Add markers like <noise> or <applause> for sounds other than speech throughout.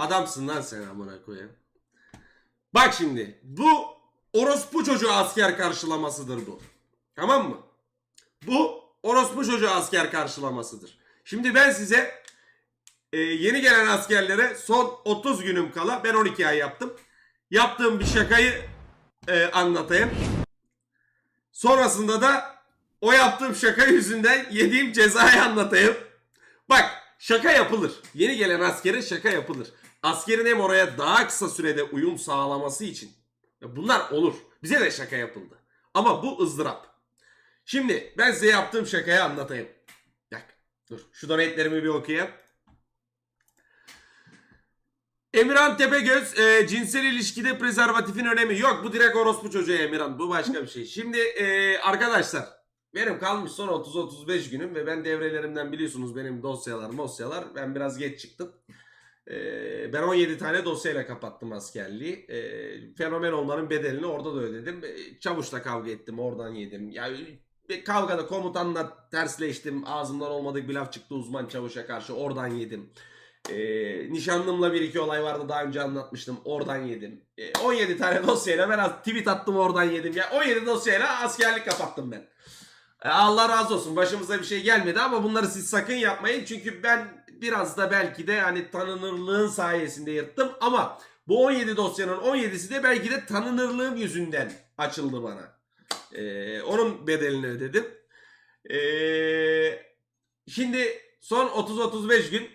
Adamsın lan sen amına koyayım. Bak şimdi bu orospu çocuğu asker karşılamasıdır bu. Tamam mı? Bu orospu çocuğu asker karşılamasıdır. Şimdi ben size e, yeni gelen askerlere son 30 günüm kala ben 12 ay yaptım. Yaptığım bir şakayı e, anlatayım. Sonrasında da o yaptığım şaka yüzünden yediğim cezayı anlatayım. Bak şaka yapılır. Yeni gelen askere şaka yapılır. Askerin hem oraya daha kısa sürede uyum sağlaması için. Bunlar olur. Bize de şaka yapıldı. Ama bu ızdırap. Şimdi ben size yaptığım şakayı anlatayım. Bak dur şu donetlerimi bir okuyayım. Emirhan Tepegöz e, cinsel ilişkide prezervatifin önemi yok. Bu direkt orospu çocuğu Emirhan. Bu başka bir şey. Şimdi e, arkadaşlar benim kalmış son 30-35 günüm ve ben devrelerimden biliyorsunuz benim dosyalar mosyalar. Ben biraz geç çıktım. E, ben 17 tane dosyayla kapattım askerliği. E, fenomen olmanın bedelini orada da ödedim. E, çavuşla kavga ettim oradan yedim. Yani bir kavgada komutanla tersleştim. Ağzımdan olmadık bir laf çıktı uzman çavuşa karşı oradan yedim. E, nişanlımla bir iki olay vardı daha önce anlatmıştım. Oradan yedim. E, 17 tane dosyayla ben tweet attım oradan yedim. Ya 17 dosyayla askerlik kapattım ben. E, Allah razı olsun başımıza bir şey gelmedi ama bunları siz sakın yapmayın. Çünkü ben biraz da belki de hani tanınırlığın sayesinde yırttım ama bu 17 dosyanın 17'si de belki de tanınırlığım yüzünden açıldı bana. E, onun bedelini ödedim. E, şimdi son 30-35 gün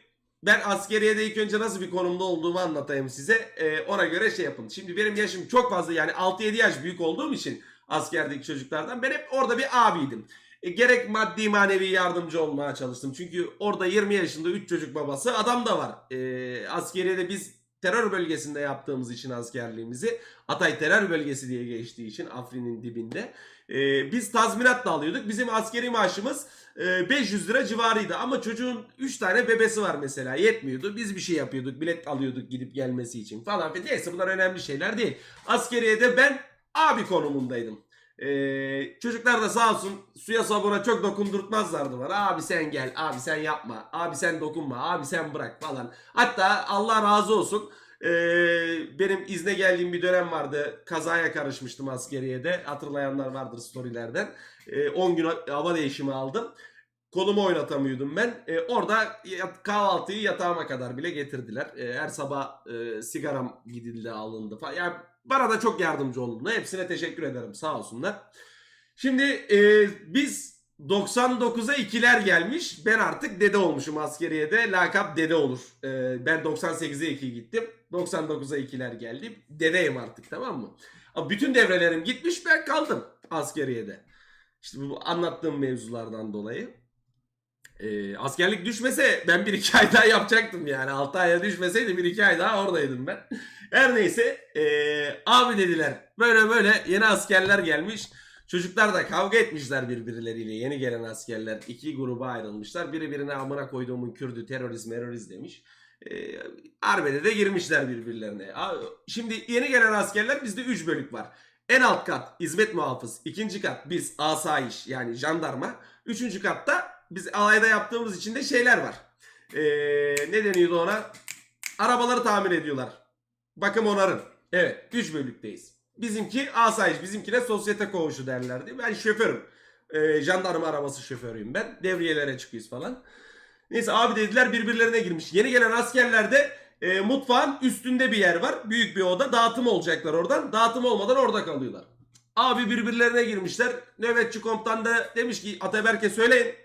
ben askeriyede ilk önce nasıl bir konumda olduğumu anlatayım size. Ee, ona göre şey yapın. Şimdi benim yaşım çok fazla yani 6-7 yaş büyük olduğum için askerdeki çocuklardan ben hep orada bir abiydim. E, gerek maddi manevi yardımcı olmaya çalıştım. Çünkü orada 20 yaşında 3 çocuk babası adam da var. E, askeriyede biz terör bölgesinde yaptığımız için askerliğimizi Atay terör bölgesi diye geçtiği için Afrin'in dibinde. e, biz tazminat da alıyorduk. Bizim askeri maaşımız e, 500 lira civarıydı ama çocuğun 3 tane bebesi var mesela yetmiyordu. Biz bir şey yapıyorduk bilet alıyorduk gidip gelmesi için falan filan. Neyse bunlar önemli şeyler değil. Askeriyede ben abi konumundaydım. Ee, çocuklar da sağ olsun suya sabuna çok dokundurtmazlardı bana. Abi sen gel, abi sen yapma, abi sen dokunma, abi sen bırak falan. Hatta Allah razı olsun ee, benim izne geldiğim bir dönem vardı. Kazaya karışmıştım askeriyede. Hatırlayanlar vardır storylerden. Ee, 10 gün hava değişimi aldım. Kolumu oynatamıyordum ben. Ee, orada kahvaltıyı yatağıma kadar bile getirdiler. Ee, her sabah e, sigaram gidildi alındı falan. Yani bana da çok yardımcı oldular. Hepsine teşekkür ederim sağ olsunlar. Şimdi e, biz 99'a ikiler gelmiş. Ben artık dede olmuşum askeriyede. Lakap dede olur. E, ben 98'e 2 gittim. 99'a ikiler geldi. Dedeyim artık tamam mı? Ama bütün devrelerim gitmiş ben kaldım askeriyede. İşte bu anlattığım mevzulardan dolayı. E, askerlik düşmese ben bir iki ay daha yapacaktım yani. 6 aya düşmeseydi bir iki ay daha oradaydım ben. Her neyse e, abi dediler böyle böyle yeni askerler gelmiş. Çocuklar da kavga etmişler birbirleriyle yeni gelen askerler. iki gruba ayrılmışlar. Biri birine amına koyduğumun Kürdü terörist merörist demiş. E, de girmişler birbirlerine. Şimdi yeni gelen askerler bizde 3 bölük var. En alt kat hizmet muhafız. ikinci kat biz asayiş yani jandarma. Üçüncü katta biz alayda yaptığımız için de şeyler var. E, ne deniyordu ona? Arabaları tamir ediyorlar. Bakım onarım. Evet 3 bölükteyiz. Bizimki asayiş, bizimkine sosyete koğuşu derlerdi. Ben şoförüm. Ee, jandarma arabası şoförüyüm ben. Devriyelere çıkıyoruz falan. Neyse abi dediler birbirlerine girmiş. Yeni gelen askerlerde e, mutfağın üstünde bir yer var. Büyük bir oda. Dağıtım olacaklar oradan. Dağıtım olmadan orada kalıyorlar. Abi birbirlerine girmişler. Nöbetçi komutan da demiş ki Ataberk'e söyleyin.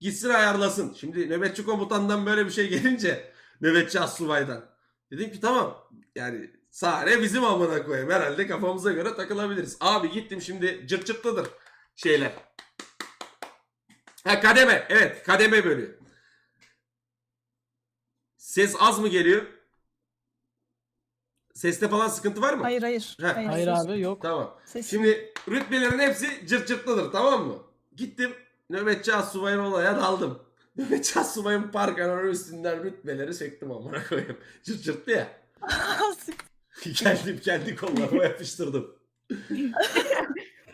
Gitsin ayarlasın. Şimdi nöbetçi komutandan böyle bir şey gelince nöbetçi astsubaydan. Dedim ki tamam yani sahne bizim amına koyayım. Herhalde kafamıza göre takılabiliriz. Abi gittim şimdi cırt cırtlıdır şeyler. Ha kademe. Evet kademe bölüyor. Ses az mı geliyor? Seste falan sıkıntı var mı? Hayır hayır. Heh. Hayır abi yok. Tamam. Ses- Şimdi rütbelerin hepsi cırt cırtlıdır tamam mı? Gittim nöbetçi astsubayın olaya daldım. Nöbetçi astsubayın parkanın üstünden rütbeleri çektim amına koyayım. Cırt ya. Geldim kendi kollarıma yapıştırdım.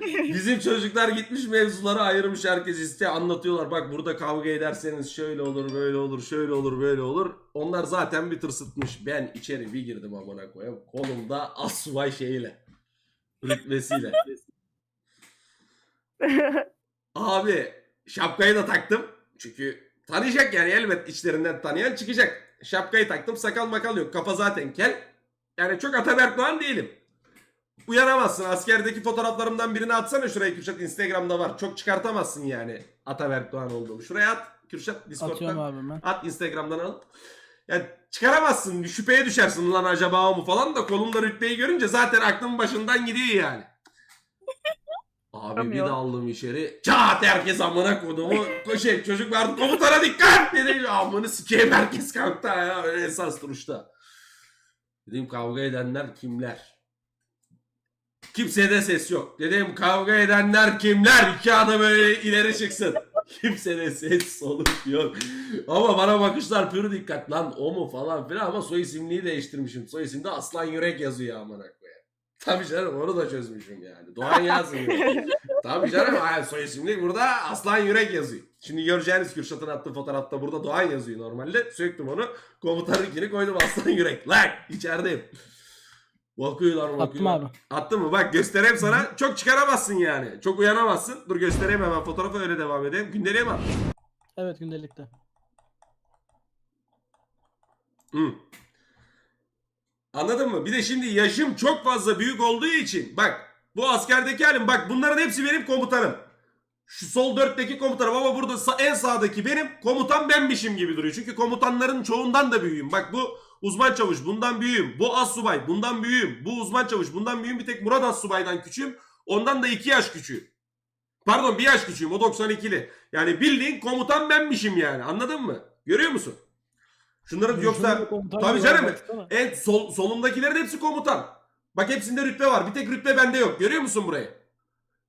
Bizim çocuklar gitmiş mevzuları ayırmış herkes iste anlatıyorlar. Bak burada kavga ederseniz şöyle olur böyle olur şöyle olur böyle olur. Onlar zaten bir tırsıtmış. Ben içeri bir girdim amına koyayım. Kolumda asubay şeyiyle. Rütbesiyle. <laughs> Abi şapkayı da taktım. Çünkü tanıyacak yani elbet içlerinden tanıyan çıkacak. Şapkayı taktım sakal makal yok. Kafa zaten kel. Yani çok Ataberk Doğan değilim. Uyanamazsın. Askerdeki fotoğraflarımdan birini atsana şuraya Kürşat. Instagram'da var. Çok çıkartamazsın yani Ataberk Doğan olduğumu. Şuraya at Kürşat Discord'dan. abi ben. At Instagram'dan al. Yani çıkaramazsın. Şüpheye düşersin lan acaba o mu falan da kolumda rütbeyi görünce zaten aklım başından gidiyor yani. Abi bir daldım içeri. Çat herkes amına kodumu. <laughs> Şey, çocuk vardı komutana dikkat dedi. Amını sikeyim herkes kalktı ya. Öyle esas duruşta. Dedim kavga edenler kimler? Kimsede ses yok. Dedim kavga edenler kimler? İki adım böyle ileri çıksın. Kimsede ses soluk yok. Ama bana bakışlar pür dikkat lan o mu falan filan ama soy isimliği değiştirmişim. Soy isimde Aslan Yürek yazıyor amına. Tabii canım onu da çözmüşüm yani. Doğan yazmıyor. <laughs> Tabii canım hayır, soy isimli burada Aslan Yürek yazıyor. Şimdi göreceğiniz Kürşat'ın attığı fotoğrafta burada Doğan yazıyor normalde. Söktüm onu. Komutanınkini koydum Aslan Yürek. Lan içerideyim. Bakıyorlar bakıyorlar. Attım abi. Attın mı? Bak göstereyim sana. Çok çıkaramazsın yani. Çok uyanamazsın. Dur göstereyim hemen fotoğrafı öyle devam edelim. Gündeliğe mi attın? Evet gündelikte. Hı. Anladın mı? Bir de şimdi yaşım çok fazla büyük olduğu için bak bu askerdeki halim bak bunların hepsi benim komutanım. Şu sol dörtteki komutanım ama burada sa- en sağdaki benim komutan benmişim gibi duruyor. Çünkü komutanların çoğundan da büyüğüm. Bak bu uzman çavuş bundan büyüğüm. Bu az subay bundan büyüğüm. Bu uzman çavuş bundan büyüğüm. Bir tek Murat az subaydan küçüğüm. Ondan da 2 yaş küçüğüm. Pardon bir yaş küçüğüm o 92'li. Yani bildiğin komutan benmişim yani anladın mı? Görüyor musun? Şunların yoksa Tabii canım. en sol, solumdakilerin hepsi komutan. Bak hepsinde rütbe var. Bir tek rütbe bende yok. Görüyor musun burayı?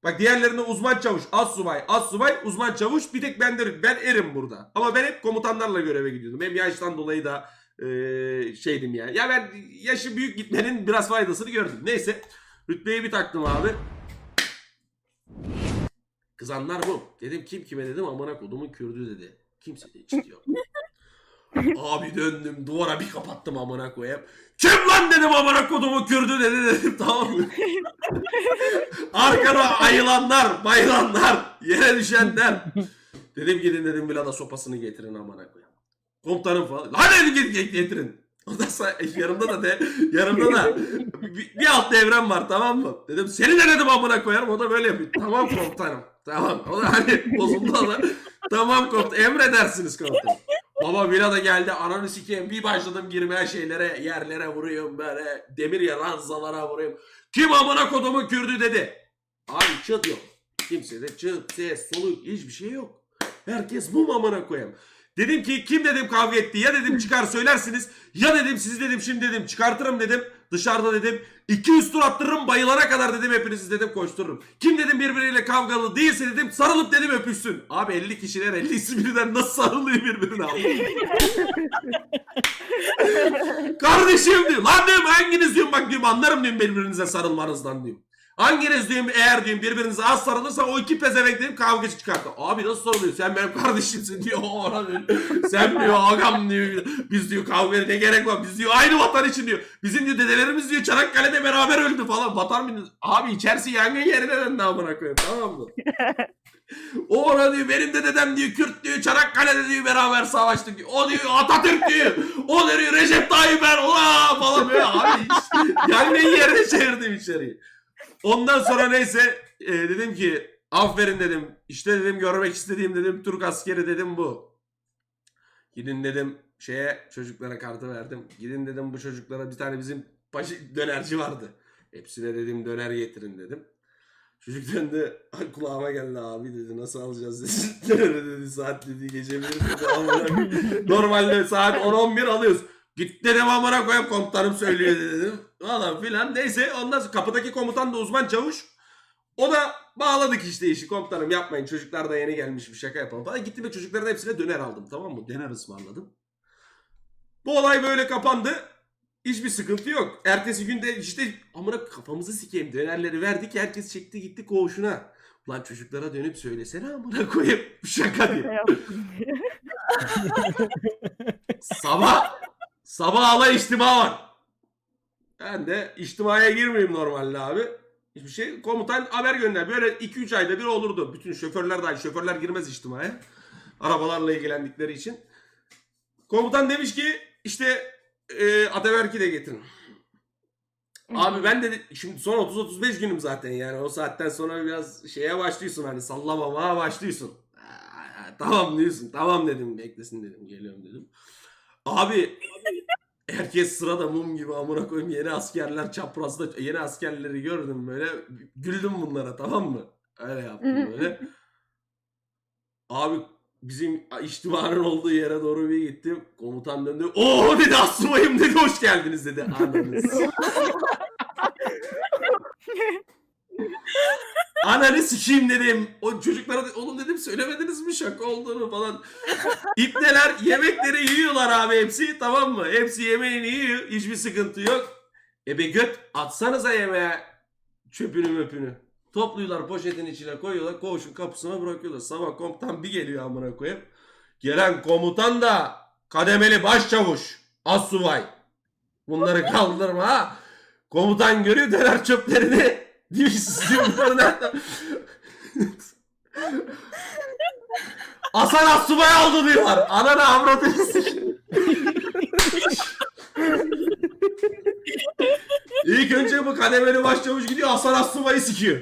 Bak diğerlerinde uzman çavuş, az subay, az subay, uzman çavuş. Bir tek bende rütbe. Ben erim burada. Ama ben hep komutanlarla göreve gidiyordum. Hem yaştan dolayı da eee, şeydim yani. Ya ben yaşı büyük gitmenin biraz faydasını gördüm. Neyse. Rütbeyi bir taktım abi. Kızanlar bu. Dedim kim kime dedim amına kodumun kürdü dedi. Kimse de hiç diyor. Abi döndüm duvara bir kapattım amına koyayım. Kim lan dedim amına kodumu kürdü dedi dedim tamam mı? <laughs> Arkada ayılanlar, bayılanlar, yere düşenler. Dedim gidin dedim Vlada sopasını getirin amına koyayım. Komutanım falan. Hadi dedim git git getirin. Ondan sonra yanımda da de, yanımda da bir, bir alt devrem var tamam mı? Dedim seni de dedim amına koyarım. O da böyle yapıyor. Tamam komutanım. Tamam. O da hani bozuldu da. Tamam komutanım. Emredersiniz komutanım. Baba Vila da geldi ananı sikeyim bir başladım girmeye şeylere yerlere vuruyorum böyle demir ya ranzalara vuruyorum. Kim amına kodumu kürdü dedi. Abi çıt yok. Kimse de çıt ses soluk hiçbir şey yok. Herkes mum amına koyayım. Dedim ki kim dedim kavga etti ya dedim çıkar söylersiniz ya dedim sizi dedim şimdi dedim çıkartırım dedim dışarıda dedim 200 tur attırırım bayılana kadar dedim hepinizi dedim koştururum. Kim dedim birbiriyle kavgalı değilse dedim sarılıp dedim öpüşsün. Abi 50 kişiler 50'si birden nasıl sarılıyor birbirine abi. <laughs> Kardeşim diyor. Lan diyorum hanginiz diyorum bak diyorum anlarım diyorum birbirinize sarılmanızdan diyorum. Hanginiz diyorum eğer diyorum birbirinize az sarılırsa o iki pezevenk diyorum kavga çıkarttı. Abi nasıl sarılıyor sen benim kardeşimsin <laughs> diyor. Sen diyor agam diyor. Biz diyor kavgaya ne gerek var biz diyor aynı vatan için diyor. Bizim diyor dedelerimiz diyor Çanakkale'de beraber öldü falan. Vatan mı? Abi içerisi yangın yerine döndü amına koyayım tamam mı? <laughs> O ona diyor benim de dedem diyor Kürt diyor Çanakkale'de diyor beraber savaştık diyor. O diyor Atatürk diyor. O diyor Recep Tayyip Erdoğan falan böyle abi hiç yangın yerine çevirdim içeriği. Ondan sonra neyse e, dedim ki aferin dedim. İşte dedim görmek istediğim dedim Türk askeri dedim bu. Gidin dedim şeye çocuklara kartı verdim. Gidin dedim bu çocuklara bir tane bizim başı dönerci vardı. Hepsine dedim döner getirin dedim. Çocuk döndü kulağıma geldi abi dedi nasıl alacağız dedi. <laughs> Dedi saat dedi gece bir dedi. Normalde saat 10-11 alıyoruz. Git dedim amına koyayım komutanım söylüyor dedim. Falan filan neyse ondan sonra kapıdaki komutan da uzman çavuş. O da bağladık işte işi komutanım yapmayın çocuklar da yeni gelmiş bir şaka yapalım falan. Gittim ve çocukların hepsine döner aldım tamam mı? Döner ısmarladım. Bu olay böyle kapandı. Hiçbir sıkıntı yok. Ertesi günde işte amına kafamızı sikeyim dönerleri verdik. Herkes çekti gitti koğuşuna. Lan çocuklara dönüp söylesene amına koyup <laughs> şaka diye. Sabah sabah alay içtima var. Ben de içtimaya girmeyeyim normalde abi. Hiçbir şey. Komutan haber gönder. Böyle 2-3 ayda bir olurdu. Bütün şoförler dahil. Şoförler girmez içtimaya. Arabalarla ilgilendikleri için. Komutan demiş ki işte e, Ataberk'i de getirin. Abi ben de şimdi son 30-35 günüm zaten yani o saatten sonra biraz şeye başlıyorsun hani sallamamaya başlıyorsun. Aa, tamam diyorsun tamam dedim beklesin dedim geliyorum dedim. Abi herkes sırada mum gibi amına koyayım yeni askerler çaprazda yeni askerleri gördüm böyle güldüm bunlara tamam mı? Öyle yaptım böyle. <laughs> Abi bizim içtimanın olduğu yere doğru bir gittim. Komutan döndü. Oo dedi asubayım dedi hoş geldiniz dedi. Anladınız. <laughs> <laughs> Ananı sikeyim dedim. O çocuklara da- oğlum dedim söylemediniz mi şaka olduğunu falan. İpneler yemekleri yiyorlar abi hepsi tamam mı? Hepsi yemeğini yiyor. Hiçbir sıkıntı yok. E be göt atsanıza yemeğe çöpünü möpünü. Topluyorlar poşetin içine koyuyorlar. Koğuşun kapısına bırakıyorlar. Sabah komutan bir geliyor amına koyayım. Gelen komutan da kademeli başçavuş. Assubay. Bunları kaldırma ha. Komutan görüyor döner çöplerini. Diyor ki sizin bunları nereden? Hasan Assubay aldı diyorlar. Ananı avradını. İlk önce bu kademeli başçavuş gidiyor Hasan Assubay'ı sikiyor.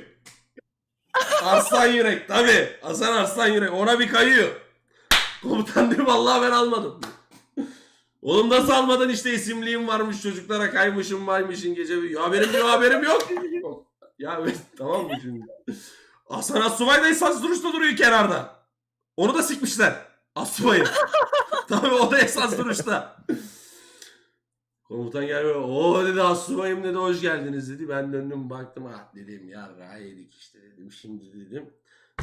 Arslan Yürek tabi. Hasan Arslan Yürek ona bir kayıyor. Komutan diyor vallahi ben almadım. Oğlum nasıl almadın işte isimliğim varmış çocuklara kaymışım varmışın gece. Ya benim bir haberim yok. Ya evet, tamam mı şimdi? Hasan Assubay da esas duruşta duruyor kenarda. Onu da sikmişler. Assubay'ı. <laughs> Tabii o da esas duruşta. Komutan gelmiyor. O dedi asubayım dedi hoş geldiniz dedi. Ben döndüm baktım ah dedim ya yedik işte dedim şimdi dedim.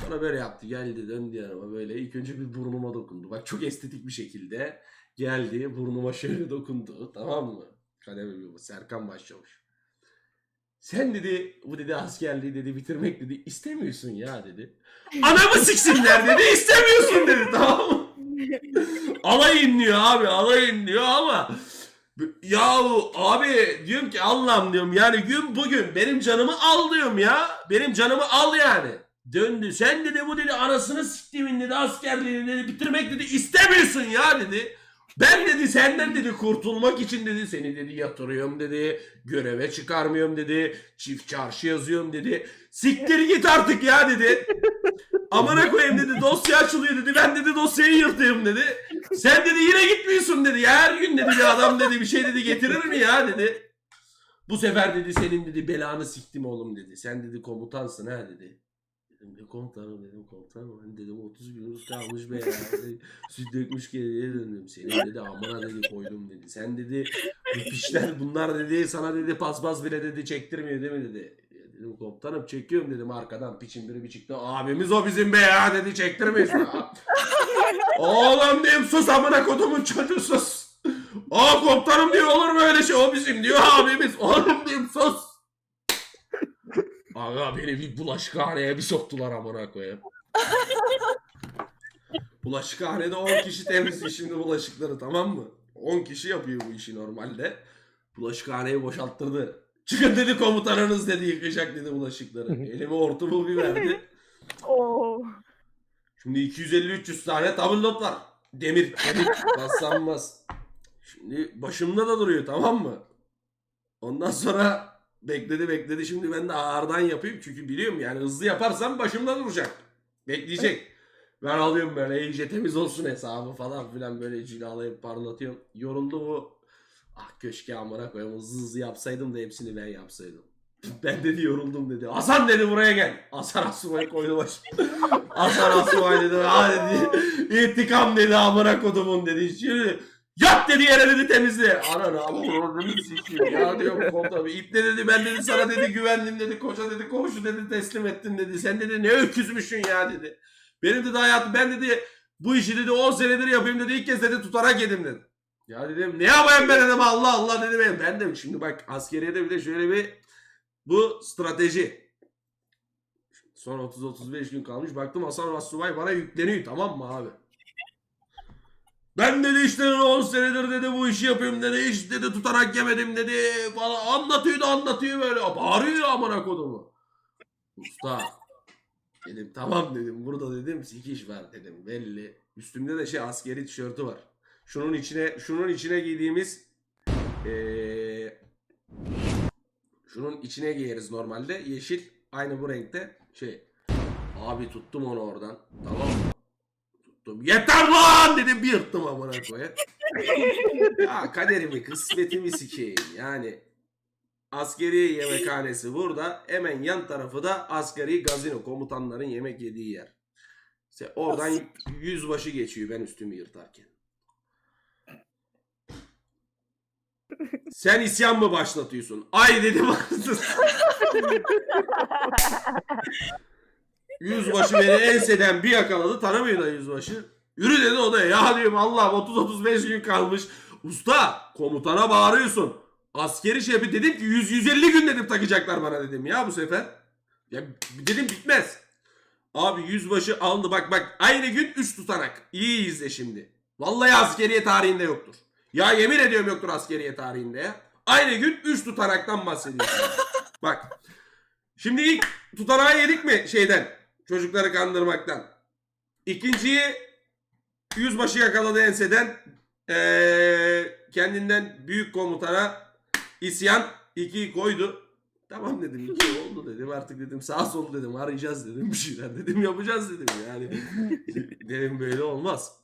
Sonra böyle yaptı geldi döndü yanıma böyle ilk önce bir burnuma dokundu. Bak çok estetik bir şekilde geldi burnuma şöyle dokundu tamam mı? Kademi bu Serkan Başçavuş. Sen dedi bu dedi askerliği dedi bitirmek dedi istemiyorsun ya dedi. <laughs> Anamı siksinler dedi istemiyorsun dedi tamam mı? <laughs> alay inliyor abi alay inliyor ama Yahu abi diyorum ki Allah'ım diyorum yani gün bugün benim canımı al diyorum ya. Benim canımı al yani. Döndü sen dedi bu dedi anasını siktimin dedi askerliğini dedi bitirmek dedi istemiyorsun ya dedi. Ben dedi senden dedi kurtulmak için dedi seni dedi yatırıyorum dedi. Göreve çıkarmıyorum dedi. Çift çarşı yazıyorum dedi. Siktir git artık ya dedi. Amına koyayım dedi dosya açılıyor dedi. Ben dedi dosyayı yırtayım dedi. Sen dedi yine gitmiyorsun dedi. Ya her gün dedi bir adam dedi bir şey dedi getirir mi ya dedi. Bu sefer dedi senin dedi belanı siktim oğlum dedi. Sen dedi komutansın ha dedi. Dedim komutanım dedim komutanım. Hani dedim 30 günümüz kalmış be ya. Süt dökmüş geriye döndüm. Seni dedi amına dedi koydum dedi. Sen dedi bu pişler bunlar dedi sana dedi paspas bile dedi çektirmiyor değil mi dedi. Ya Dedim komutanım çekiyorum dedim arkadan piçin biri bir çıktı. Abimiz o bizim be ya dedi çektirmeyiz. ya. <laughs> Oğlum diyeyim sus amına kodumun çocuğu sus. Aa komutanım diyor olur mu öyle şey o bizim diyor abimiz. Oğlum diyeyim sus. Aga beni bir bulaşıkhaneye bir soktular amına koyayım. <laughs> Bulaşıkhanede 10 kişi temizliyor şimdi bulaşıkları tamam mı? 10 kişi yapıyor bu işi normalde. Bulaşıkhaneyi boşalttırdı. Çıkın dedi komutanınız dedi yıkayacak dedi bulaşıkları. Elime hortumu bir verdi. Oo. Şimdi 250-300 tane tabldot var. Demir, demir, paslanmaz. Şimdi başımda da duruyor tamam mı? Ondan sonra bekledi bekledi. Şimdi ben de ağırdan yapayım. Çünkü biliyorum yani hızlı yaparsam başımda duracak. Bekleyecek. Ben alıyorum böyle iyice temiz olsun hesabı falan filan böyle cilalayıp parlatıyorum. Yoruldu mu? Ah köşke amına koyayım hızlı hızlı yapsaydım da hepsini ben yapsaydım. <laughs> Ben dedi yoruldum dedi. Hasan dedi buraya gel. Hasan Asubay'ı koydu başıma. <laughs> Hasan Asubay dedi. Ha dedi. <laughs> İntikam dedi amına kodumun dedi. Şimdi yat dedi yere dedi temizle. Ana dedi sikeyim ya diyorum komutanım. İpne dedi ben dedi sana dedi güvendim dedi. Koca dedi koğuşu dedi teslim ettin dedi. Sen dedi ne öküzmüşsün ya dedi. Benim dedi hayatım ben dedi bu işi dedi 10 senedir yapayım dedi. ilk kez dedi tutarak yedim dedi. Ya dedim ne yapayım ben dedim Allah Allah dedim ben. Ben de şimdi bak askeriyede bir de şöyle bir bu strateji. Son 30-35 gün kalmış. Baktım Hasan Rassubay bana yükleniyor tamam mı abi? Ben dedi işte 10 senedir dedi bu işi yapıyorum dedi. Hiç dedi tutanak yemedim dedi. Falan anlatıyor da anlatıyor böyle. Bağırıyor amına kodumu. Usta. Dedim tamam dedim. Burada dedim sikiş var dedim. Belli. Üstümde de şey askeri tişörtü var. Şunun içine şunun içine giydiğimiz eee şunun içine giyeriz normalde. Yeşil aynı bu renkte. Şey. Abi tuttum onu oradan. Tamam mı? Tuttum. Yeter lan dedim bir yırttım amına koyayım. <laughs> ya kaderimi kısmetimi sikeyim. Yani askeri yemekhanesi burada. Hemen yan tarafı da askeri gazino. Komutanların yemek yediği yer. İşte oradan yüzbaşı geçiyor ben üstümü yırtarken. Sen isyan mı başlatıyorsun? Ay dedim. <laughs> <laughs> yüzbaşı beni enseden bir yakaladı. Tanımıyor da yüzbaşı. Yürü dedi odaya. Ya diyorum Allah 30-35 gün kalmış. Usta komutana bağırıyorsun. Askeri şefi dedim ki 100-150 gün dedim takacaklar bana dedim ya bu sefer. Ya dedim bitmez. Abi yüzbaşı aldı bak bak aynı gün 3 tutanak. İyi izle şimdi. Vallahi askeriye tarihinde yoktur. Ya yemin ediyorum yoktur askeriye tarihinde ya. Aynı gün 3 tutanaktan bahsediyorsun. <laughs> bak. Şimdi ilk tutanağı yedik mi şeyden? Çocukları kandırmaktan. İkinciyi yüzbaşı yakaladı enseden. Ee, kendinden büyük komutana isyan 2'yi koydu. Tamam dedim iki oldu dedim artık dedim sağ sol dedim arayacağız dedim bir şeyler dedim yapacağız dedim yani. <laughs> dedim böyle olmaz.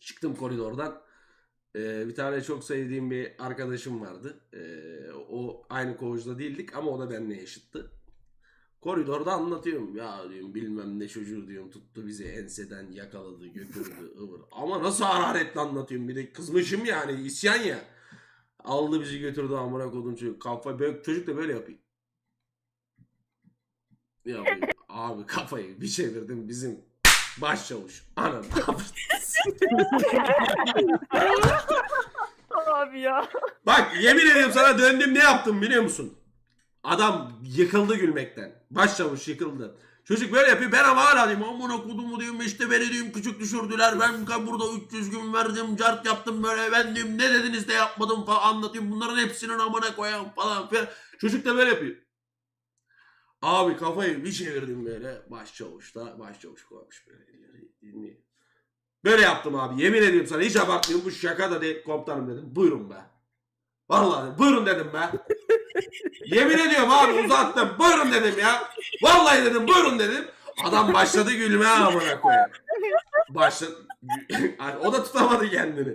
Çıktım koridordan. Ee, bir tane çok sevdiğim bir arkadaşım vardı. Ee, o aynı koğuşta değildik ama o da benimle eşitti. Koridorda anlatıyorum. Ya diyorum bilmem ne çocuğu diyorum tuttu bizi enseden yakaladı götürdü <laughs> ıvır. Ama nasıl hararetle anlatıyorum bir de kızmışım yani isyan ya. Aldı bizi götürdü amına kodum çocuk. Kafa böyle, çocuk da böyle yapıyor. Ya <laughs> abi kafayı bir çevirdim bizim başçavuş. Anam <laughs> Abi ya. Bak yemin ediyorum sana döndüm ne yaptım biliyor musun? Adam yıkıldı gülmekten. Başçavuş yıkıldı. Çocuk böyle yapıyor. Ben ama hala diyeyim. Amına kodumu diyeyim işte beni diyeyim küçük düşürdüler. Ben burada 300 gün verdim. Cart yaptım böyle. Ben diyeyim ne dediniz de yapmadım falan anlatayım. Bunların hepsinin amına koyayım falan filan. Çocuk da böyle yapıyor. Abi kafayı bir çevirdim böyle. Başçavuş da başçavuş koymuş böyle. dinliyor. Böyle yaptım abi. Yemin ediyorum sana hiç abartmıyorum. Bu şaka da değil komutanım dedim. Buyurun be. Vallahi buyurun dedim be. Yemin ediyorum abi uzattım. Buyurun dedim ya. Vallahi dedim buyurun dedim. Adam başladı gülmeye amına koyayım. Başladı. <laughs> o da tutamadı kendini.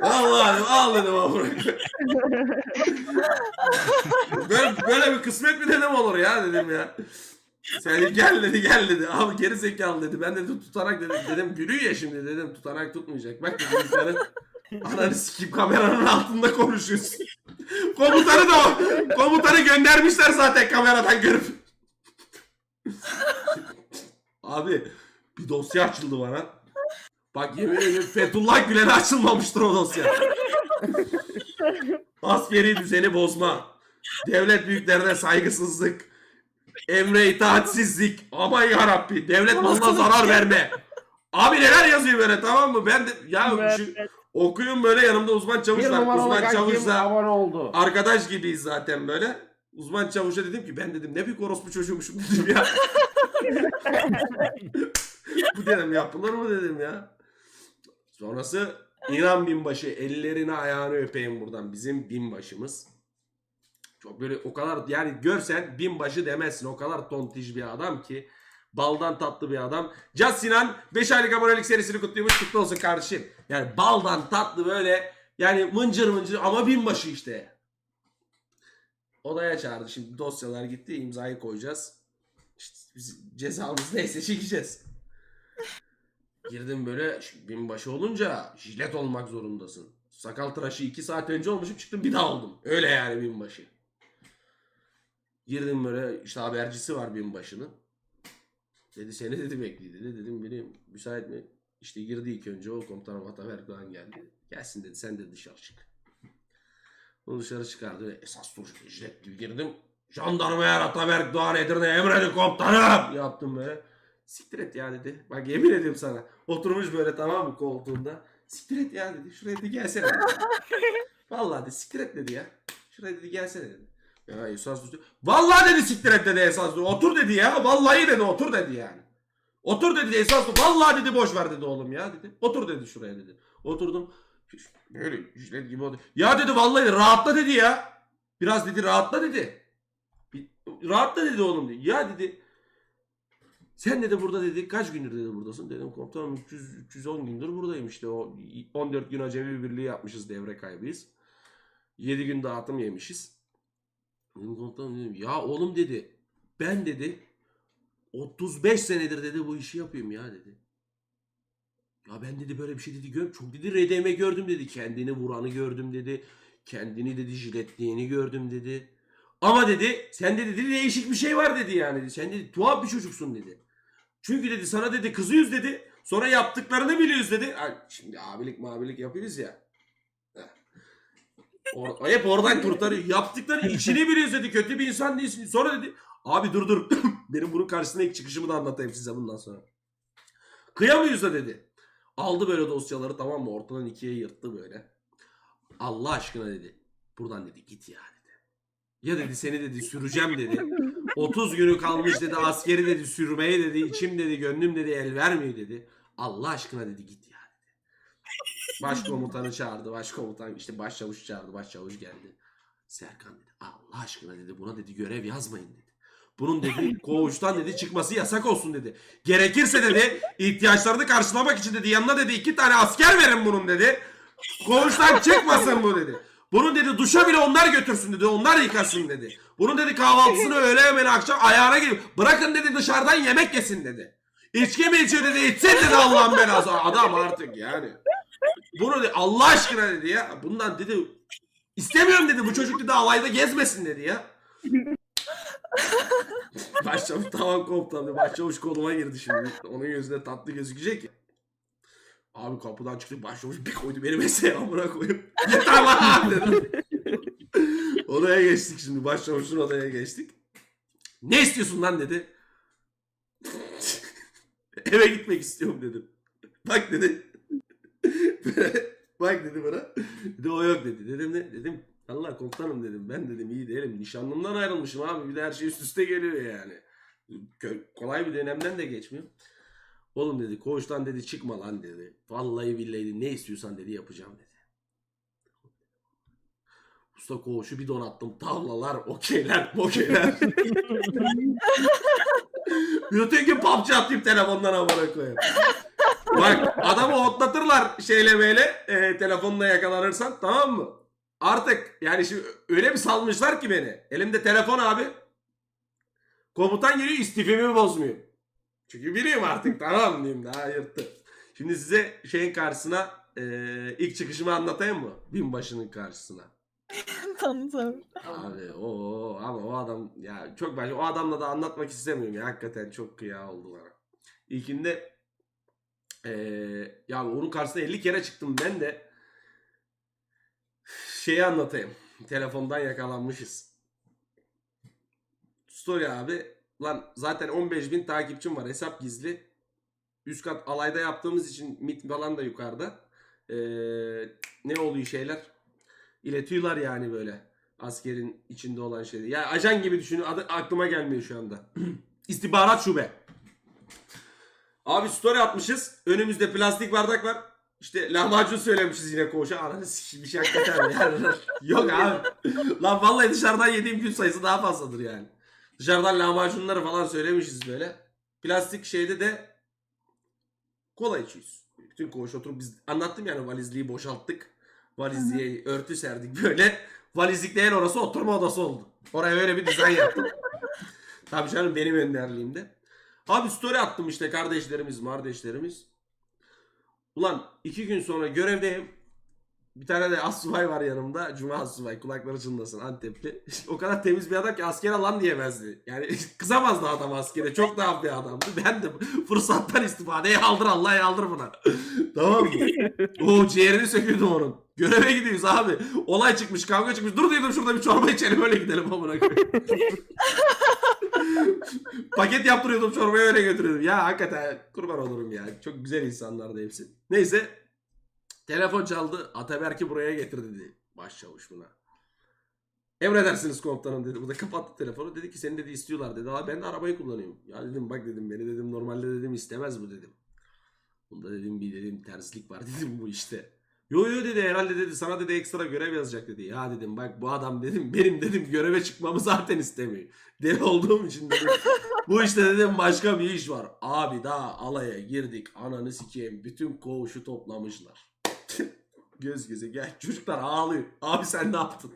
Vallahi dedim, al dedim amına. Böyle, böyle bir kısmet mi dedim olur ya dedim ya. Sen gel dedi gel dedi. Abi geri zekalı dedi. Ben de tutarak dedim. Dedim gülüyor ya şimdi dedim. Tutanak tutmayacak. Bak dedim yukarı. Ananı sikeyim kameranın altında konuşuyorsun. <laughs> Komutanı da o. Komutanı göndermişler zaten kameradan görüp. <laughs> Abi bir dosya açıldı bana. Bak yemin ediyorum Fethullah Gülen'e açılmamıştır o dosya. <laughs> Askeri düzeni bozma. Devlet büyüklerine saygısızlık. Emre itaatsizlik. Aman yarabbi. Devlet malına zarar verme. Abi neler yazıyor böyle tamam mı? Ben de ya şu, Evet. okuyun böyle yanımda uzman çavuş Bir var. Uzman çavuşla abone oldu. arkadaş gibiyiz zaten böyle. Uzman çavuşa dedim ki ben dedim ne büyük orospu çocuğumuşum dedim ya. Bu dedim yapılır mı dedim ya. Sonrası İnan binbaşı ellerini ayağını öpeyim buradan bizim binbaşımız. Çok böyle o kadar yani görsen binbaşı demezsin o kadar tontiş bir adam ki. Baldan tatlı bir adam. Caz Sinan 5 aylık abonelik serisini kutluyormuş. Kutlu olsun kardeşim. Yani baldan tatlı böyle yani mıncır mıncır ama binbaşı işte. Odaya çağırdı. Şimdi dosyalar gitti. imzayı koyacağız. İşte biz cezamız neyse çekeceğiz. Girdim böyle binbaşı olunca jilet olmak zorundasın. Sakal tıraşı 2 saat önce olmuşum çıktım bir daha oldum. Öyle yani binbaşı. Girdim böyle işte habercisi var binbaşının. Dedi seni dedi bekliyor dedi. Dedim bileyim müsait mi? İşte girdi ilk önce o komutanım Ataberk Doğan geldi. Gelsin dedi sen de dışarı çık. Onu dışarı çıkardı. Esas dur jilet gibi girdim. Jandarmaya Ataberk Doğan Edirne emredin komutanım. Yaptım böyle. Siktir et ya dedi. Bak yemin ediyorum sana. Oturmuş böyle tamam mı koltuğunda. Siktir et ya dedi. Şuraya dedi gelsene. dedi. <laughs> Vallahi dedi siktir et dedi ya. Şuraya dedi gelsene dedi. Ya esas dur. Vallahi dedi siktir et dedi esas dur. Otur dedi ya. Vallahi dedi otur dedi yani. Otur dedi esas dur. Vallahi dedi boş ver dedi oğlum ya dedi. Otur dedi şuraya dedi. Oturdum. Böyle jilet gibi oldu. Ya dedi vallahi rahatla dedi ya. Biraz dedi rahatla dedi. Rahatla dedi oğlum dedi. Ya dedi. Sen dedi burada dedi kaç gündür dedi buradasın. Dedim komutanım 300 310 gündür buradayım işte. O 14 gün acemi birliği yapmışız devre kaybıyız. 7 gün dağıtım yemişiz. Dedim komutanım dedim ya oğlum dedi. Ben dedi 35 senedir dedi bu işi yapıyorum ya dedi. Ya ben dedi böyle bir şey dedi gör çok dedi RDM gördüm dedi. Kendini vuranı gördüm dedi. Kendini dedi jiletliğini gördüm dedi. Ama dedi sende dedi değişik bir şey var dedi yani. Sen dedi tuhaf bir çocuksun dedi. Çünkü dedi sana dedi kızıyoruz dedi. Sonra yaptıklarını biliyoruz dedi. Ay, şimdi abilik mabilik yapıyoruz ya. Or- hep oradan kurtarıyor. Yaptıkları içini biliyoruz dedi. Kötü bir insan değilsin. Sonra dedi abi dur dur. <laughs> Benim bunun karşısına ilk çıkışımı da anlatayım size bundan sonra. Kıyamıyoruz da dedi. Aldı böyle dosyaları tamam mı ortadan ikiye yırttı böyle. Allah aşkına dedi. Buradan dedi git ya dedi. Ya dedi seni dedi süreceğim dedi. 30 günü kalmış dedi askeri dedi sürmeye dedi. içim dedi gönlüm dedi el vermiyor dedi. Allah aşkına dedi git ya dedi. Başkomutanı çağırdı. Başkomutan işte başçavuş çağırdı. Başçavuş geldi. Serkan dedi Allah aşkına dedi buna dedi görev yazmayın dedi. Bunun dedi <laughs> koğuştan dedi çıkması yasak olsun dedi. Gerekirse dedi ihtiyaçlarını karşılamak için dedi yanına dedi iki tane asker verin bunun dedi. Koğuştan çıkmasın bu dedi. Bunun dedi duşa bile onlar götürsün dedi. Onlar yıkasın dedi. Bunun dedi kahvaltısını öğle yemeğini akşam ayağına gelip bırakın dedi dışarıdan yemek yesin dedi. İçki mi içiyor dedi içsin dedi Allah'ın belası. Adam artık yani. Bunu dedi Allah aşkına dedi ya. Bundan dedi istemiyorum dedi bu çocuk dedi alayda gezmesin dedi ya. <laughs> Başçavuş tamam komutan dedi. Başçavuş koluma girdi şimdi. Onun gözünde tatlı gözükecek ya. Abi kapıdan çıktı başçavuş bir koydu beni mesleğe amına koyup. <laughs> Yeter lan dedim. odaya geçtik şimdi. Başçavuşun odaya geçtik. Ne istiyorsun lan dedi. <laughs> Eve gitmek istiyorum dedim. Bak dedi. <laughs> Bak dedi bana. Dedi o yok dedi. Dedim ne? Dedim Allah komutanım dedim. Ben dedim iyi değilim. Nişanlımdan ayrılmışım abi. Bir de her şey üst üste geliyor yani. Kolay bir dönemden de geçmiyor. Oğlum dedi koğuştan dedi çıkma lan dedi. Vallahi billahi dedi, ne istiyorsan dedi yapacağım dedi. Usta koğuşu bir donattım. Tavlalar, okeyler, mokeyler. <laughs> Bütün gün PUBG atayım telefondan amına koyayım. Bak adamı hotlatırlar şeyle böyle e, telefonla yakalanırsan tamam mı? Artık yani şimdi öyle bir salmışlar ki beni. Elimde telefon abi. Komutan geliyor istifimi bozmuyor. Çünkü biliyorum artık tamam diyeyim daha yırttı. Şimdi size şeyin karşısına e, ilk çıkışımı anlatayım mı? Binbaşının karşısına. <laughs> tamam tamam. Abi o ama o adam ya çok ben o adamla da anlatmak istemiyorum ya hakikaten çok kıya oldu bana. İlkinde eee ya onun karşısına 50 kere çıktım ben de şeyi anlatayım. Telefondan yakalanmışız. Story abi. Lan zaten 15 bin takipçim var. Hesap gizli. Üst kat alayda yaptığımız için mit falan da yukarıda. Eee, ne oluyor şeyler? İletiyorlar yani böyle. Askerin içinde olan şeyleri. Ya ajan gibi düşünün. Adı aklıma gelmiyor şu anda. <clears throat> İstihbarat şube. Abi story atmışız. Önümüzde plastik bardak var. İşte lahmacun söylemişiz yine koğuşa. Ananı sikeyim bir şey hakikaten ya. <laughs> Yok abi. Lan vallahi dışarıdan yediğim gün sayısı daha fazladır yani. Dışarıdan lahmacunları falan söylemişiz böyle. Plastik şeyde de kola içiyoruz. Bütün koğuş oturup biz anlattım yani valizliği boşalttık. Valizliğe örtü serdik böyle. Valizliklerin orası oturma odası oldu. Oraya böyle bir dizayn yaptım. <laughs> Tabii canım benim önderliğimde. Abi story attım işte kardeşlerimiz, kardeşlerimiz. Ulan iki gün sonra görevdeyim. Bir tane de assubay var yanımda. Cuma assubay. Kulakları çınlasın Antepli. <laughs> o kadar temiz bir adam ki askere lan diyemezdi. Yani <laughs> kızamazdı adam askere. Çok daha bir adamdı. <laughs> Ben de fırsattan istifade. Ey aldır Allah ey aldır buna. tamam mı? Oo ciğerini söküyordum onun. Göreve gidiyoruz abi. Olay çıkmış kavga çıkmış. Dur dedim şurada bir çorba içelim öyle gidelim amına. Paket yaptırıyordum çorbayı öyle götürüyordum. Ya hakikaten kurban olurum ya. Çok güzel insanlardı hepsi. Neyse. Telefon çaldı. Ataberk'i buraya getir dedi. Başçavuş buna. Emredersiniz komutanım dedi. Bu da kapattı telefonu. Dedi ki seni dedi istiyorlar dedi. Abi ben de arabayı kullanıyorum. Ya dedim bak dedim beni dedim normalde dedim istemez bu dedim. Bunda dedim bir dedim terslik var <laughs> dedim bu işte. Yo yo dedi herhalde dedi sana dedi ekstra görev yazacak dedi. Ya dedim bak bu adam dedim <laughs> benim dedim göreve çıkmamı zaten istemiyor. Deli olduğum için dedim. <laughs> bu işte dedim başka bir iş var. Abi daha alaya girdik ananı sikeyim bütün koğuşu toplamışlar. Göz göze gel <laughs> çocuklar ağlıyor. Abi sen ne yaptın?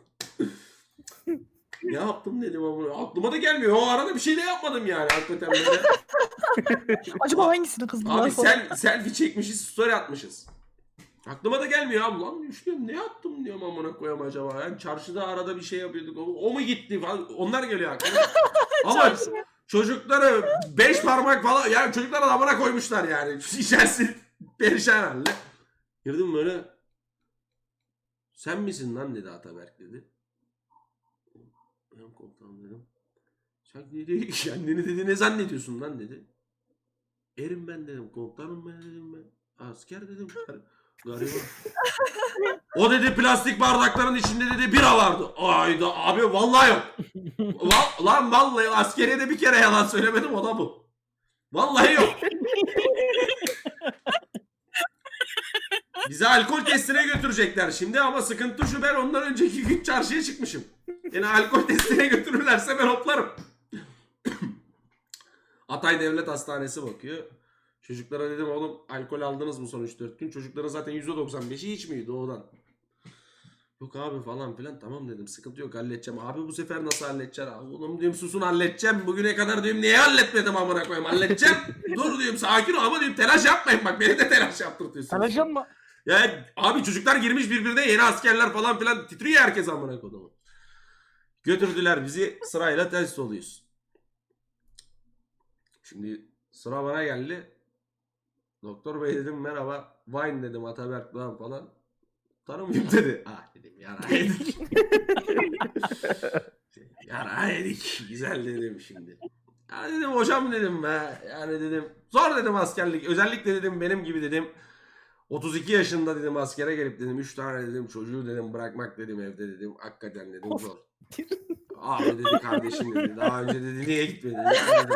ne yaptım dedim ama aklıma da gelmiyor. O arada bir şey de yapmadım yani hakikaten böyle. <laughs> Acaba hangisini kızdılar Abi sel, selfie çekmişiz, story atmışız. Aklıma da gelmiyor abi lan. Düşünüyorum ne yaptım diyorum amına koyayım acaba. Yani çarşıda arada bir şey yapıyorduk. O, o mu gitti falan. Onlar geliyor aklıma. <laughs> Ama çocukları beş parmak falan yani çocukları da amına koymuşlar yani. İçerisi perişan halde. Girdim böyle. Sen misin lan dedi Ataberk dedi. Ben komutanım dedim. Sen dedi, <laughs> kendini dedi ne zannediyorsun lan dedi. Erim ben dedim. Komutanım ben dedim ben. Asker dedim. Gar- Gariban. o dedi plastik bardakların içinde dedi bira vardı. Ayda abi vallahi yok. Va- lan vallahi askeriye de bir kere yalan söylemedim o da bu. Vallahi yok. Bizi alkol testine götürecekler şimdi ama sıkıntı şu ben ondan önceki gün çarşıya çıkmışım. Yani alkol testine götürürlerse ben hoplarım. <coughs> Atay Devlet Hastanesi bakıyor. Çocuklara dedim oğlum alkol aldınız mı son 3-4 gün? Çocukların zaten %95'i içmiyor doğudan. Yok abi falan filan tamam dedim sıkıntı yok halledeceğim. Abi bu sefer nasıl halledeceksin? Abi, oğlum diyorum susun halledeceğim. Bugüne kadar diyorum niye halletmedim amına koyayım halledeceğim. Dur diyorum sakin ol ama diyorum telaş yapmayın bak beni de telaş yaptırtıyorsunuz. Tanışın mı? Ya abi çocuklar girmiş birbirine yeni askerler falan filan titriyor herkes amına koyduğum. Götürdüler bizi sırayla test oluyoruz. Şimdi sıra bana geldi. Doktor bey dedim merhaba. Wine dedim Ataberk Doğan falan. Tanımıyorum dedi. Ah dedim yara yedik. <laughs> yara yedik. Güzel dedim şimdi. Ya dedim hocam dedim be. Yani dedim zor dedim askerlik. Özellikle dedim benim gibi dedim. 32 yaşında dedim askere gelip dedim 3 tane dedim çocuğu dedim bırakmak dedim evde dedim. Hakikaten dedim zor. <laughs> Abi dedi kardeşim dedi daha önce dedi niye gitmedin? Ya dedim.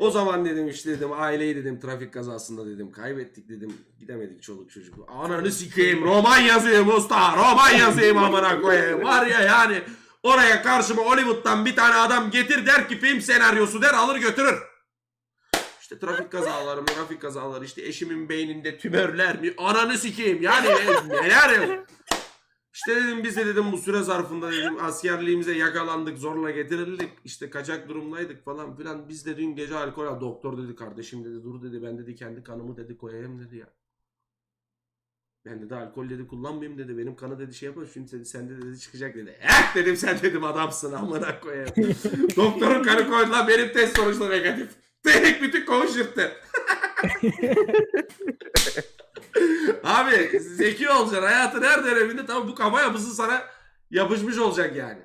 O zaman dedim işte dedim aileyi dedim trafik kazasında dedim kaybettik dedim gidemedik çoluk çocuk. Ananı sikeyim roman yazayım usta roman yazayım amına koyayım var ya yani oraya karşıma Hollywood'dan bir tane adam getir der ki film senaryosu der alır götürür. İşte trafik kazaları, trafik kazaları, işte eşimin beyninde tümörler mi? Ananı sikeyim yani ne- neler ya? İşte dedim biz de dedim bu süre zarfında dedim askerliğimize yakalandık, zorla getirildik. işte kaçak durumdaydık falan filan. Biz de dün gece alkol al. Doktor dedi kardeşim dedi dur dedi ben dedi kendi kanımı dedi koyayım dedi ya. Ben dedi alkol dedi kullanmayayım dedi. Benim kanı dedi şey yapma şimdi dedi, sende dedi çıkacak dedi. Eh dedim sen dedim adamsın amına koyayım. <laughs> Doktorun kanı koydu lan benim test sonuçta negatif. Tek bütün koğuş yırttı. <laughs> Abi zeki olacaksın. Hayatın her döneminde tamam bu kafa yapısı sana yapışmış olacak yani.